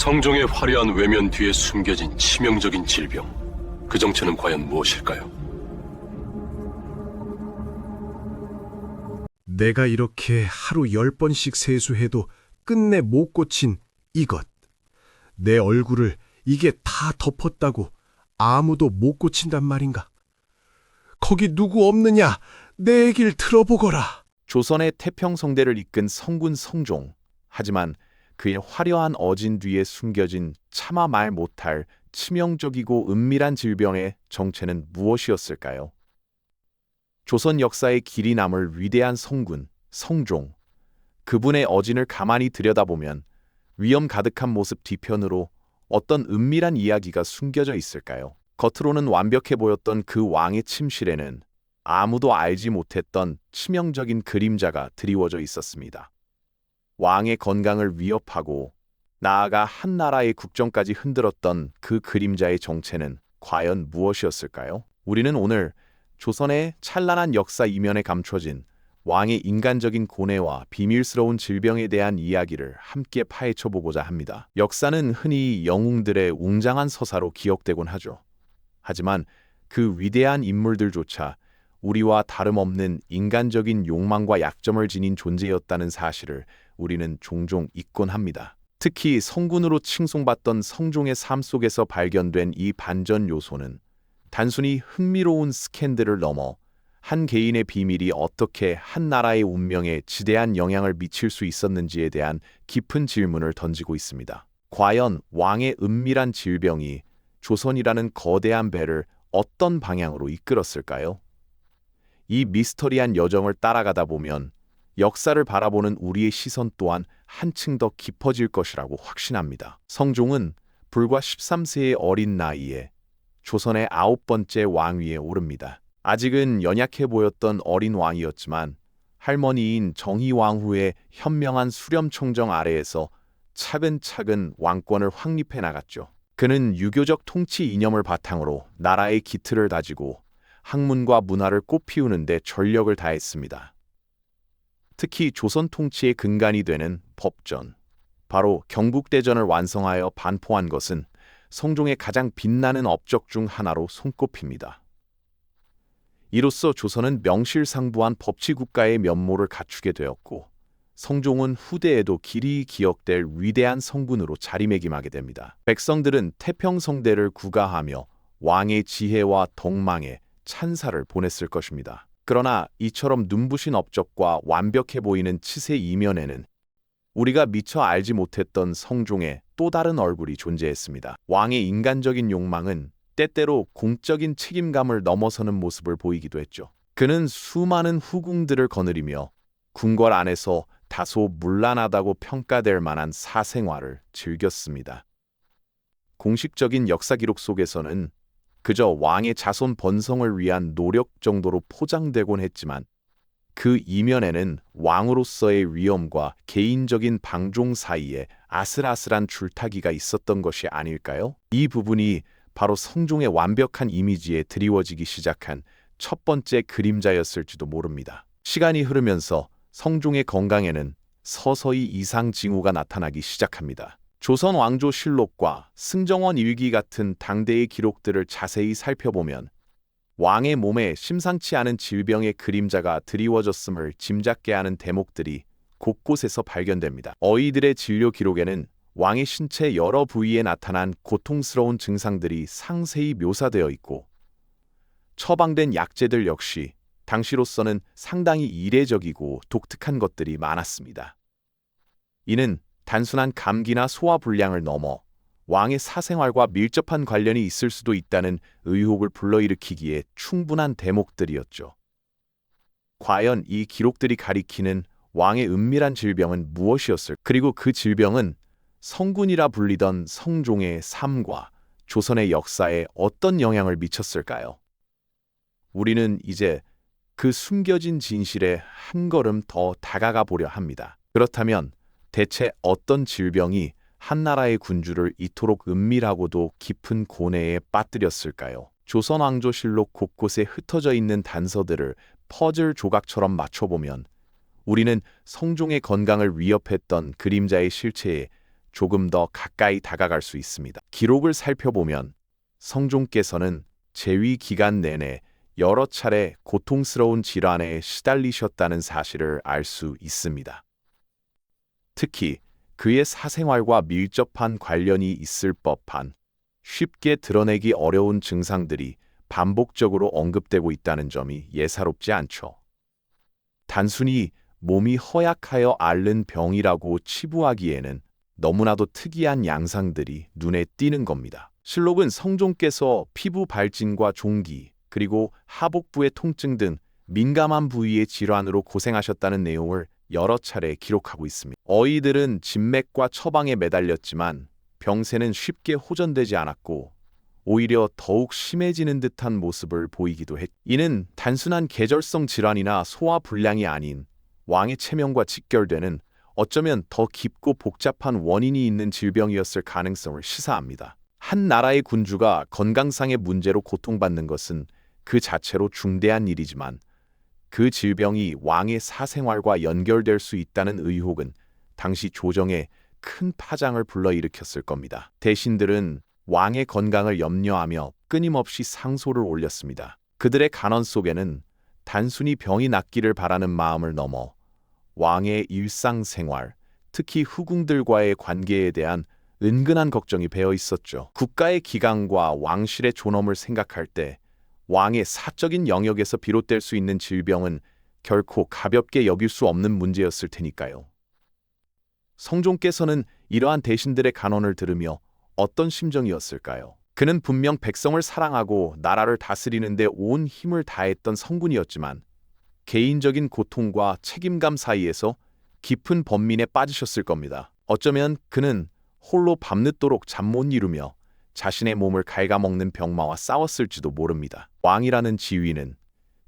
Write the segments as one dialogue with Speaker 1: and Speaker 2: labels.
Speaker 1: 성종의 화려한 외면 뒤에 숨겨진 치명적인 질병. 그 정체는 과연 무엇일까요?
Speaker 2: 내가 이렇게 하루 열 번씩 세수해도 끝내 못 고친 이것. 내 얼굴을 이게 다 덮었다고 아무도 못 고친단 말인가? 거기 누구 없느냐? 내 얘길 들어보거라.
Speaker 3: 조선의 태평성대를 이끈 성군 성종. 하지만 그의 화려한 어진 뒤에 숨겨진 차마 말 못할 치명적이고 은밀한 질병의 정체는 무엇이었을까요? 조선 역사의 길이 남을 위대한 성군, 성종. 그분의 어진을 가만히 들여다보면 위험 가득한 모습 뒤편으로 어떤 은밀한 이야기가 숨겨져 있을까요? 겉으로는 완벽해 보였던 그 왕의 침실에는 아무도 알지 못했던 치명적인 그림자가 드리워져 있었습니다. 왕의 건강을 위협하고 나아가 한 나라의 국정까지 흔들었던 그 그림자의 정체는 과연 무엇이었을까요? 우리는 오늘 조선의 찬란한 역사 이면에 감춰진 왕의 인간적인 고뇌와 비밀스러운 질병에 대한 이야기를 함께 파헤쳐 보고자 합니다. 역사는 흔히 영웅들의 웅장한 서사로 기억되곤 하죠. 하지만 그 위대한 인물들조차 우리와 다름없는 인간적인 욕망과 약점을 지닌 존재였다는 사실을 우리는 종종 잊곤 합니다. 특히 성군으로 칭송받던 성종의 삶 속에서 발견된 이 반전 요소는 단순히 흥미로운 스캔들을 넘어 한 개인의 비밀이 어떻게 한 나라의 운명에 지대한 영향을 미칠 수 있었는지에 대한 깊은 질문을 던지고 있습니다. 과연 왕의 은밀한 질병이 조선이라는 거대한 배를 어떤 방향으로 이끌었을까요? 이 미스터리한 여정을 따라가다 보면 역사를 바라보는 우리의 시선 또한 한층 더 깊어질 것이라고 확신합니다. 성종은 불과 13세의 어린 나이에 조선의 아홉 번째 왕위에 오릅니다. 아직은 연약해 보였던 어린 왕이었지만 할머니인 정희왕후의 현명한 수렴청정 아래에서 차근차근 왕권을 확립해 나갔죠. 그는 유교적 통치 이념을 바탕으로 나라의 기틀을 다지고 학문과 문화를 꽃피우는 데 전력을 다했습니다. 특히 조선 통치의 근간이 되는 법전, 바로 경국대전을 완성하여 반포한 것은 성종의 가장 빛나는 업적 중 하나로 손꼽힙니다. 이로써 조선은 명실상부한 법치국가의 면모를 갖추게 되었고 성종은 후대에도 길이 기억될 위대한 성군으로 자리매김하게 됩니다. 백성들은 태평성대를 구가하며 왕의 지혜와 덕망에 찬사를 보냈을 것입니다. 그러나 이처럼 눈부신 업적과 완벽해 보이는 치세 이면에는 우리가 미처 알지 못했던 성종의 또 다른 얼굴이 존재했습니다. 왕의 인간적인 욕망은 때때로 공적인 책임감을 넘어서는 모습을 보이기도 했죠. 그는 수많은 후궁들을 거느리며 궁궐 안에서 다소 문란하다고 평가될 만한 사생활을 즐겼습니다. 공식적인 역사 기록 속에서는 그저 왕의 자손 번성을 위한 노력 정도로 포장되곤 했지만 그 이면에는 왕으로서의 위엄과 개인적인 방종 사이에 아슬아슬한 줄타기가 있었던 것이 아닐까요? 이 부분이 바로 성종의 완벽한 이미지에 드리워지기 시작한 첫 번째 그림자였을지도 모릅니다. 시간이 흐르면서 성종의 건강에는 서서히 이상 징후가 나타나기 시작합니다. 조선 왕조 실록과 승정원 일기 같은 당대의 기록들을 자세히 살펴보면 왕의 몸에 심상치 않은 질병의 그림자가 드리워졌음을 짐작게 하는 대목들이 곳곳에서 발견됩니다. 어이들의 진료 기록에는 왕의 신체 여러 부위에 나타난 고통스러운 증상들이 상세히 묘사되어 있고 처방된 약재들 역시 당시로서는 상당히 이례적이고 독특한 것들이 많았습니다. 이는 단순한 감기나 소화불량을 넘어 왕의 사생활과 밀접한 관련이 있을 수도 있다는 의혹을 불러일으키기에 충분한 대목들이었죠. 과연 이 기록들이 가리키는 왕의 은밀한 질병은 무엇이었을? 그리고 그 질병은 성군이라 불리던 성종의 삶과 조선의 역사에 어떤 영향을 미쳤을까요? 우리는 이제 그 숨겨진 진실에 한 걸음 더 다가가 보려 합니다. 그렇다면 대체 어떤 질병이 한 나라의 군주를 이토록 은밀하고도 깊은 고뇌에 빠뜨렸을까요? 조선 왕조실록 곳곳에 흩어져 있는 단서들을 퍼즐 조각처럼 맞춰보면 우리는 성종의 건강을 위협했던 그림자의 실체에 조금 더 가까이 다가갈 수 있습니다. 기록을 살펴보면 성종께서는 재위 기간 내내 여러 차례 고통스러운 질환에 시달리셨다는 사실을 알 수 있습니다. 특히 그의 사생활과 밀접한 관련이 있을 법한 쉽게 드러내기 어려운 증상들이 반복적으로 언급되고 있다는 점이 예사롭지 않죠. 단순히 몸이 허약하여 앓는 병이라고 치부하기에는 너무나도 특이한 양상들이 눈에 띄는 겁니다. 실록은 성종께서 피부 발진과 종기, 그리고 하복부의 통증 등 민감한 부위의 질환으로 고생하셨다는 내용을 여러 차례 기록하고 있습니다. 어이들은 진맥과 처방에 매달렸지만 병세는 쉽게 호전되지 않았고 오히려 더욱 심해지는 듯한 모습을 보이기도 했. 이는 단순한 계절성 질환이나 소화 불량이 아닌 왕의 체면과 직결되는 어쩌면 더 깊고 복잡한 원인이 있는 질병이었을 가능성을 시사합니다. 한 나라의 군주가 건강상의 문제로 고통받는 것은 그 자체로 중대한 일이지만 그 질병이 왕의 사생활과 연결될 수 있다는 의혹은 당시 조정에 큰 파장을 불러일으켰을 겁니다. 대신들은 왕의 건강을 염려하며 끊임없이 상소를 올렸습니다. 그들의 간언 속에는 단순히 병이 낫기를 바라는 마음을 넘어 왕의 일상생활, 특히 후궁들과의 관계에 대한 은근한 걱정이 배어 있었죠. 국가의 기강과 왕실의 존엄을 생각할 때 왕의 사적인 영역에서 비롯될 수 있는 질병은 결코 가볍게 여길 수 없는 문제였을 테니까요. 성종께서는 이러한 대신들의 간언을 들으며 어떤 심정이었을까요? 그는 분명 백성을 사랑하고 나라를 다스리는데 온 힘을 다했던 성군이었지만 개인적인 고통과 책임감 사이에서 깊은 번민에 빠지셨을 겁니다. 어쩌면 그는 홀로 밤늦도록 잠 못 이루며 자신의 몸을 갉아먹는 병마와 싸웠을지도 모릅니다. 왕이라는 지위는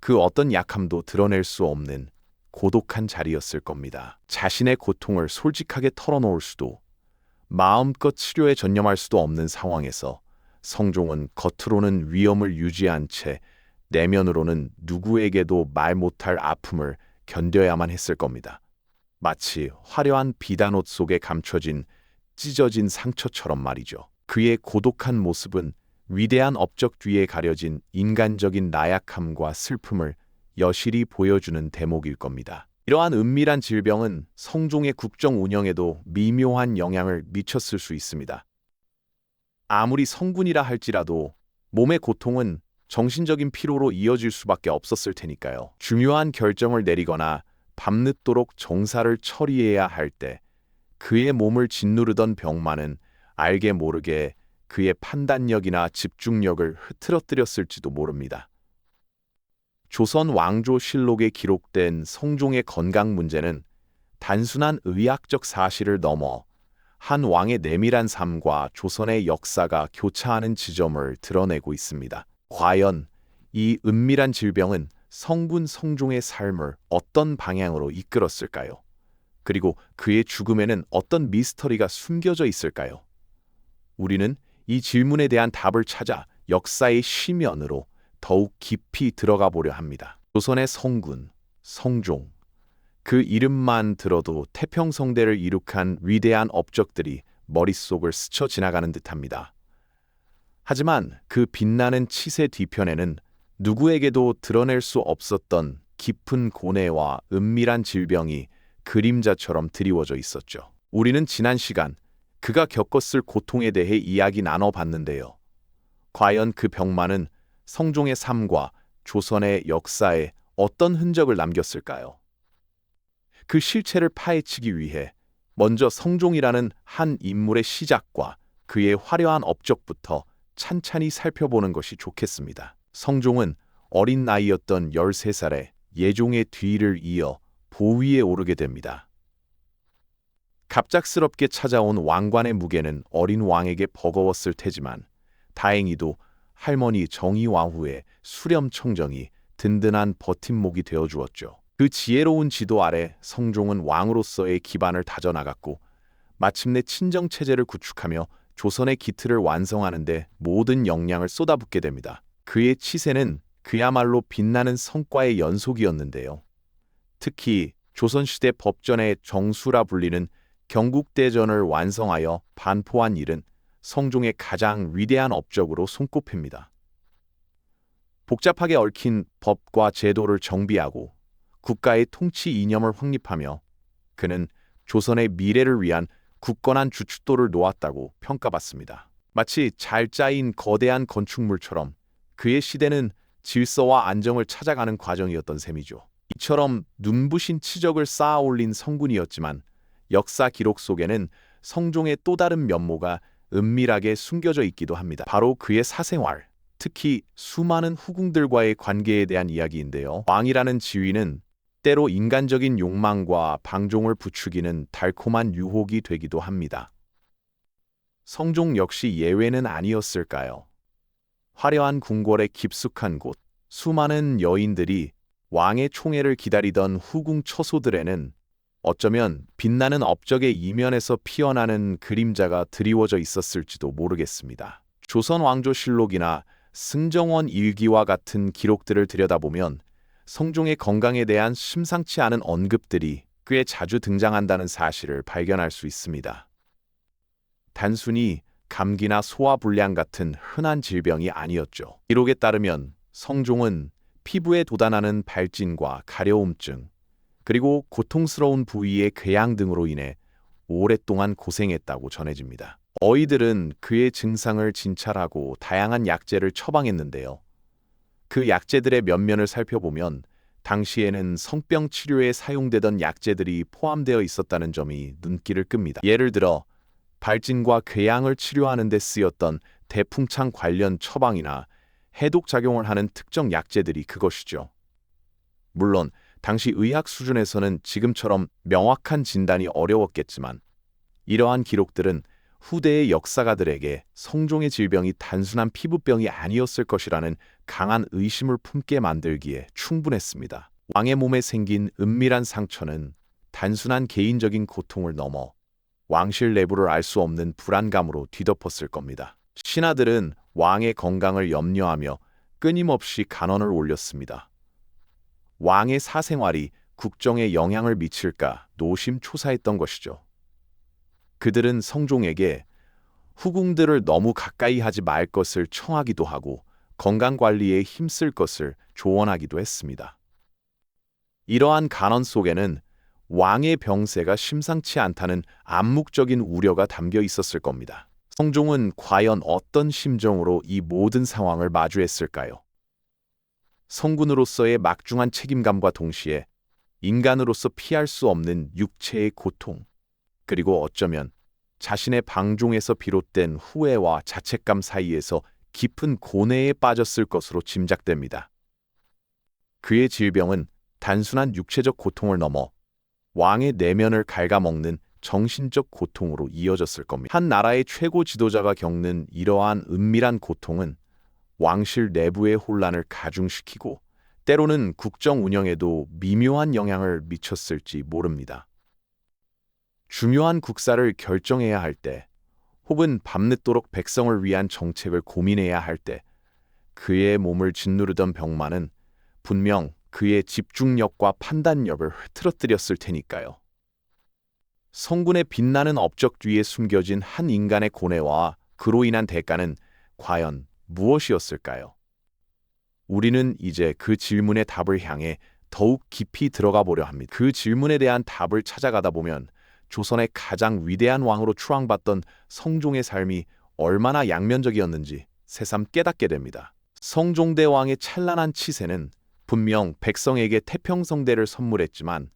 Speaker 3: 그 어떤 약함도 드러낼 수 없는 고독한 자리였을 겁니다. 자신의 고통을 솔직하게 털어놓을 수도 마음껏 치료에 전념할 수도 없는 상황에서 성종은 겉으로는 위엄을 유지한 채 내면으로는 누구에게도 말 못할 아픔을 견뎌야만 했을 겁니다. 마치 화려한 비단옷 속에 감춰진 찢어진 상처처럼 말이죠. 그의 고독한 모습은 위대한 업적 뒤에 가려진 인간적인 나약함과 슬픔을 여실히 보여주는 대목일 겁니다. 이러한 은밀한 질병은 성종의 국정 운영에도 미묘한 영향을 미쳤을 수 있습니다. 아무리 성군이라 할지라도 몸의 고통은 정신적인 피로로 이어질 수밖에 없었을 테니까요. 중요한 결정을 내리거나 밤늦도록 정사를 처리해야 할 때 그의 몸을 짓누르던 병마는 알게 모르게 그의 판단력이나 집중력을 흐트러뜨렸을지도 모릅니다. 조선 왕조실록에 기록된 성종의 건강 문제는 단순한 의학적 사실을 넘어 한 왕의 내밀한 삶과 조선의 역사가 교차하는 지점을 드러내고 있습니다. 과연 이 은밀한 질병은 성군 성종의 삶을 어떤 방향으로 이끌었을까요? 그리고 그의 죽음에는 어떤 미스터리가 숨겨져 있을까요? 우리는 이 질문에 대한 답을 찾아 역사의 시면으로 더욱 깊이 들어가 보려 합니다. 조선의 성군, 성종, 그 이름만 들어도 태평성대를 이룩한 위대한 업적들이 머릿속을 스쳐 지나가는 듯합니다. 하지만 그 빛나는 치세 뒤편에는 누구에게도 드러낼 수 없었던 깊은 고뇌와 은밀한 질병이 그림자처럼 드리워져 있었죠. 우리는 지난 시간 그가 겪었을 고통에 대해 이야기 나눠봤는데요. 과연 그 병만은 성종의 삶과 조선의 역사에 어떤 흔적을 남겼을까요? 그 실체를 파헤치기 위해 먼저 성종이라는 한 인물의 시작과 그의 화려한 업적부터 찬찬히 살펴보는 것이 좋겠습니다. 성종은 어린 나이였던 13살에 예종의 뒤를 이어 보위에 오르게 됩니다. 갑작스럽게 찾아온 왕관의 무게는 어린 왕에게 버거웠을 테지만 다행히도 할머니 정의왕후의 수렴 청정이 든든한 버팀목이 되어 주었죠. 그 지혜로운 지도 아래 성종은 왕으로서의 기반을 다져나갔고 마침내 친정 체제를 구축하며 조선의 기틀을 완성하는 데 모든 역량을 쏟아붓게 됩니다. 그의 치세는 그야말로 빛나는 성과의 연속이었는데요. 특히 조선시대 법전의 정수라 불리는 경국대전을 완성하여 반포한 일은 성종의 가장 위대한 업적으로 손꼽힙니다. 복잡하게 얽힌 법과 제도를 정비하고 국가의 통치 이념을 확립하며 그는 조선의 미래를 위한 굳건한 주춧돌을 놓았다고 평가받습니다. 마치 잘 짜인 거대한 건축물처럼 그의 시대는 질서와 안정을 찾아가는 과정이었던 셈이죠. 이처럼 눈부신 치적을 쌓아 올린 성군이었지만 역사 기록 속에는 성종의 또 다른 면모가 은밀하게 숨겨져 있기도 합니다. 바로 그의 사생활, 특히 수많은 후궁들과의 관계에 대한 이야기인데요. 왕이라는 지위는 때로 인간적인 욕망과 방종을 부추기는 달콤한 유혹이 되기도 합니다. 성종 역시 예외는 아니었을까요? 화려한 궁궐의 깊숙한 곳, 수많은 여인들이 왕의 총애를 기다리던 후궁 처소들에는 어쩌면 빛나는 업적의 이면에서 피어나는 그림자가 드리워져 있었을지도 모르겠습니다. 조선 왕조실록이나 승정원 일기와 같은 기록들을 들여다보면 성종의 건강에 대한 심상치 않은 언급들이 꽤 자주 등장한다는 사실을 발견할 수 있습니다. 단순히 감기나 소화불량 같은 흔한 질병이 아니었죠. 기록에 따르면 성종은 피부에 돋아나는 발진과 가려움증, 그리고 고통스러운 부위의 궤양 등으로 인해 오랫동안 고생했다고 전해집니다. 어이들은 그의 증상을 진찰하고 다양한 약제를 처방했는데요. 그 약제들의 면면을 살펴보면 당시에는 성병 치료에 사용되던 약제들이 포함되어 있었다는 점이 눈길을 끕니다. 예를 들어 발진과 궤양을 치료하는 데 쓰였던 대풍창 관련 처방이나 해독 작용을 하는 특정 약제들이 그것이죠. 물론 당시 의학 수준에서는 지금처럼 명확한 진단이 어려웠겠지만 이러한 기록들은 후대의 역사가들에게 성종의 질병이 단순한 피부병이 아니었을 것이라는 강한 의심을 품게 만들기에 충분했습니다. 왕의 몸에 생긴 은밀한 상처는 단순한 개인적인 고통을 넘어 왕실 내부를 알 수 없는 불안감으로 뒤덮었을 겁니다. 신하들은 왕의 건강을 염려하며 끊임없이 간언을 올렸습니다. 왕의 사생활이 국정에 영향을 미칠까 노심초사했던 것이죠. 그들은 성종에게 후궁들을 너무 가까이 하지 말 것을 청하기도 하고 건강 관리에 힘쓸 것을 조언하기도 했습니다. 이러한 간언 속에는 왕의 병세가 심상치 않다는 암묵적인 우려가 담겨 있었을 겁니다. 성종은 과연 어떤 심정으로 이 모든 상황을 마주했을까요? 성군으로서의 막중한 책임감과 동시에 인간으로서 피할 수 없는 육체의 고통, 그리고 어쩌면 자신의 방종에서 비롯된 후회와 자책감 사이에서 깊은 고뇌에 빠졌을 것으로 짐작됩니다. 그의 질병은 단순한 육체적 고통을 넘어 왕의 내면을 갉아먹는 정신적 고통으로 이어졌을 겁니다. 한 나라의 최고 지도자가 겪는 이러한 은밀한 고통은 왕실 내부의 혼란을 가중시키고 때로는 국정 운영에도 미묘한 영향을 미쳤을지 모릅니다. 중요한 국사를 결정해야 할 때, 혹은 밤늦도록 백성을 위한 정책을 고민해야 할 때, 그의 몸을 짓누르던 병마는 분명 그의 집중력과 판단력을 흐트러뜨렸을 테니까요. 성군의 빛나는 업적 뒤에 숨겨진 한 인간의 고뇌와 그로 인한 대가는 과연 무엇이었을까요? 우리는 이제 그 질문의 답을 향해 더욱 깊이 들어가 보려 합니다. 그 질문에 대한 답을 찾아가다 보면 조선의 가장 위대한 왕으로 추앙받던 성종의 삶이 얼마나 양면적이었는지 새삼 깨닫게 됩니다. 성종대왕의 찬란한 치세는 분명 백성에게 태평성대를 선물했지만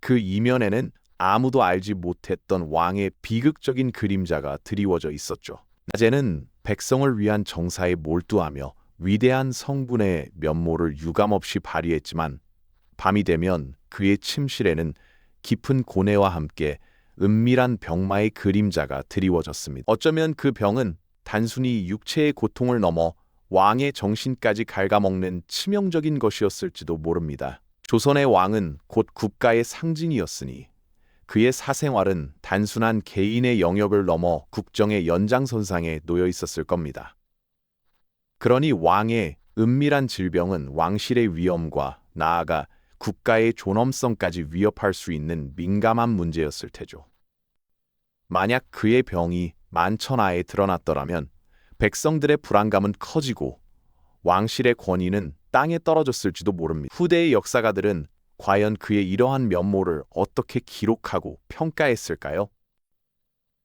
Speaker 3: 그 이면에는 아무도 알지 못했던 왕의 비극적인 그림자가 드리워져 있었죠. 낮에는 백성을 위한 정사에 몰두하며 위대한 성분의 면모를 유감없이 발휘했지만 밤이 되면 그의 침실에는 깊은 고뇌와 함께 은밀한 병마의 그림자가 드리워졌습니다. 어쩌면 그 병은 단순히 육체의 고통을 넘어 왕의 정신까지 갉아먹는 치명적인 것이었을지도 모릅니다. 조선의 왕은 곧 국가의 상징이었으니 그의 사생활은 단순한 개인의 영역을 넘어 국정의 연장선상에 놓여 있었을 겁니다. 그러니 왕의 은밀한 질병은 왕실의 위엄과 나아가 국가의 존엄성까지 위협할 수 있는 민감한 문제였을 테죠. 만약 그의 병이 만천하에 드러났더라면 백성들의 불안감은 커지고 왕실의 권위는 땅에 떨어졌을지도 모릅니다. 후대의 역사가들은 과연 그의 이러한 면모를 어떻게 기록하고 평가했을까요?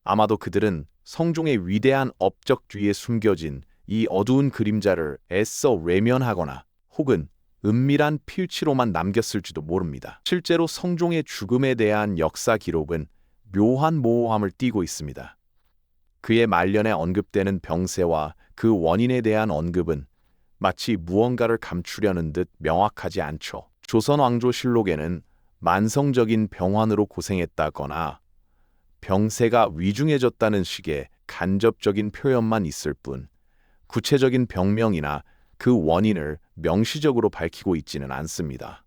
Speaker 3: 아마도 그들은 성종의 위대한 업적 뒤에 숨겨진 이 어두운 그림자를 애써 외면하거나 혹은 은밀한 필치로만 남겼을지도 모릅니다. 실제로 성종의 죽음에 대한 역사 기록은 묘한 모호함을 띠고 있습니다. 그의 말년에 언급되는 병세와 그 원인에 대한 언급은 마치 무언가를 감추려는 듯 명확하지 않죠. 조선 왕조실록에는 만성적인 병환으로 고생했다거나 병세가 위중해졌다는 식의 간접적인 표현만 있을 뿐 구체적인 병명이나 그 원인을 명시적으로 밝히고 있지는 않습니다.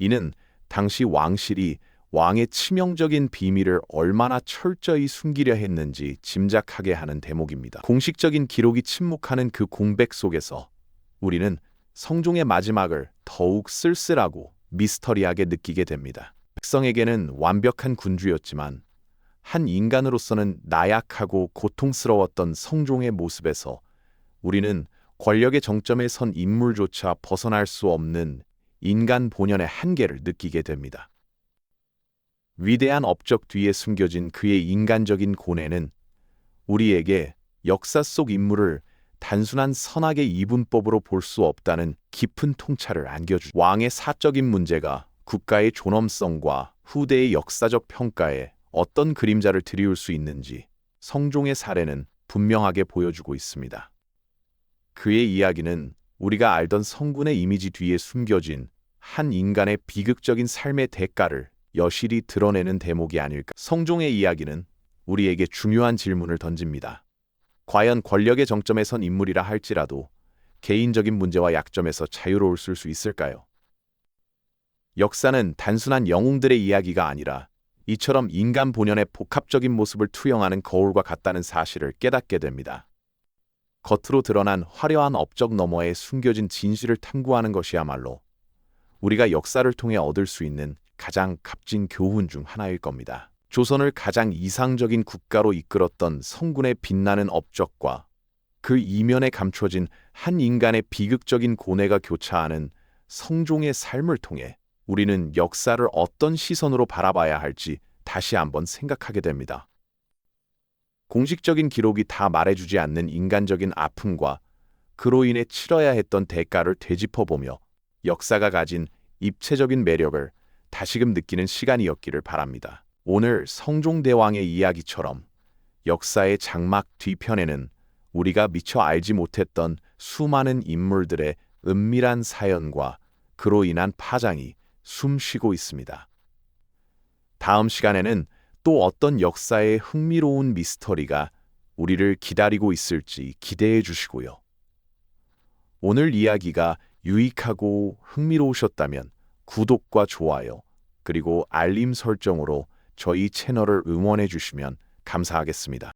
Speaker 3: 이는 당시 왕실이 왕의 치명적인 비밀을 얼마나 철저히 숨기려 했는지 짐작하게 하는 대목입니다. 공식적인 기록이 침묵하는 그 공백 속에서 우리는 성종의 마지막을 더욱 쓸쓸하고 미스터리하게 느끼게 됩니다. 백성에게는 완벽한 군주였지만 한 인간으로서는 나약하고 고통스러웠던 성종의 모습에서 우리는 권력의 정점에 선 인물조차 벗어날 수 없는 인간 본연의 한계를 느끼게 됩니다. 위대한 업적 뒤에 숨겨진 그의 인간적인 고뇌는 우리에게 역사 속 인물을 단순한 선악의 이분법으로 볼 수 없다는 깊은 통찰을 안겨주. 왕의 사적인 문제가 국가의 존엄성과 후대의 역사적 평가에 어떤 그림자를 드리울 수 있는지 성종의 사례는 분명하게 보여주고 있습니다. 그의 이야기는 우리가 알던 성군의 이미지 뒤에 숨겨진 한 인간의 비극적인 삶의 대가를 여실히 드러내는 대목이 아닐까. 성종의 이야기는 우리에게 중요한 질문을 던집니다. 과연 권력의 정점에 선 인물이라 할지라도 개인적인 문제와 약점에서 자유로울 수 있을까요? 역사는 단순한 영웅들의 이야기가 아니라 이처럼 인간 본연의 복합적인 모습을 투영하는 거울과 같다는 사실을 깨닫게 됩니다. 겉으로 드러난 화려한 업적 너머에 숨겨진 진실을 탐구하는 것이야말로 우리가 역사를 통해 얻을 수 있는 가장 값진 교훈 중 하나일 겁니다. 조선을 가장 이상적인 국가로 이끌었던 성군의 빛나는 업적과 그 이면에 감춰진 한 인간의 비극적인 고뇌가 교차하는 성종의 삶을 통해 우리는 역사를 어떤 시선으로 바라봐야 할지 다시 한번 생각하게 됩니다. 공식적인 기록이 다 말해주지 않는 인간적인 아픔과 그로 인해 치러야 했던 대가를 되짚어보며 역사가 가진 입체적인 매력을 다시금 느끼는 시간이었기를 바랍니다. 오늘 성종대왕의 이야기처럼 역사의 장막 뒤편에는 우리가 미처 알지 못했던 수많은 인물들의 은밀한 사연과 그로 인한 파장이 숨쉬고 있습니다. 다음 시간에는 또 어떤 역사의 흥미로운 미스터리가 우리를 기다리고 있을지 기대해 주시고요. 오늘 이야기가 유익하고 흥미로우셨다면 구독과 좋아요, 그리고 알림 설정으로 저희 채널을 응원해 주시면 감사하겠습니다.